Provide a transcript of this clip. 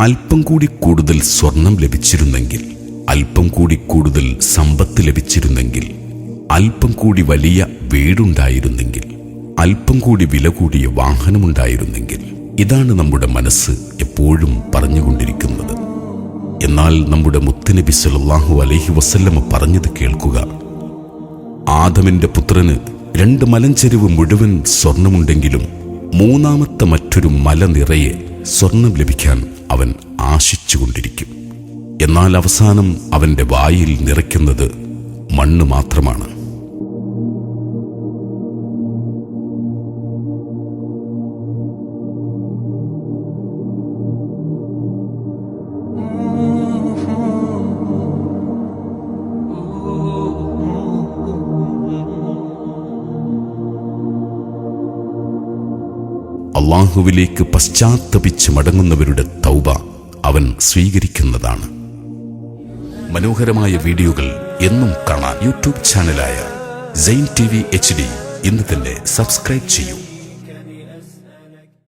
അല്പം കൂടി കൂടുതൽ സ്വർണം ലഭിച്ചിരുന്നെങ്കിൽ അല്പം കൂടി കൂടുതൽ സമ്പത്ത് ലഭിച്ചിരുന്നെങ്കിൽ അല്പം കൂടി വലിയ വീടുണ്ടായിരുന്നെങ്കിൽ അല്പം കൂടി വില കൂടിയ വാഹനമുണ്ടായിരുന്നെങ്കിൽ ഇതാണ് നമ്മുടെ മനസ്സ് എപ്പോഴും പറഞ്ഞുകൊണ്ടിരിക്കുന്നത്. എന്നാൽ നമ്മുടെ മുത്തുനബി സല്ലല്ലാഹു അലൈഹി വസല്ലമ പറഞ്ഞത് കേൾക്കുക. ആദമിന്റെ പുത്രന് രണ്ട് മലഞ്ചെരുവ് മുഴുവൻ സ്വർണമുണ്ടെങ്കിലും മൂന്നാമത്തെ മറ്റൊരു മല നിറയെ സ്വർണം ലഭിക്കാൻ അവൻ ആശിച്ചുകൊണ്ടിരിക്കും. എന്നാൽ അവസാനം അവന്റെ വായിൽ നിറയ്ക്കുന്നത് മണ്ണ് മാത്രമാണ്. അള്ളാഹുവിലേക്ക് പശ്ചാത്തപിച്ച് മടങ്ങുന്നവരുടെ തൗബ അവൻ സ്വീകരിക്കുന്നതാണ്. മനോഹരമായ വീഡിയോകൾ എന്നും കാണാൻ യൂട്യൂബ് ചാനലായ സെയിൻ ടി വി എച്ച് ഡി ഇന്ന് തന്നെ സബ്സ്ക്രൈബ് ചെയ്യൂ.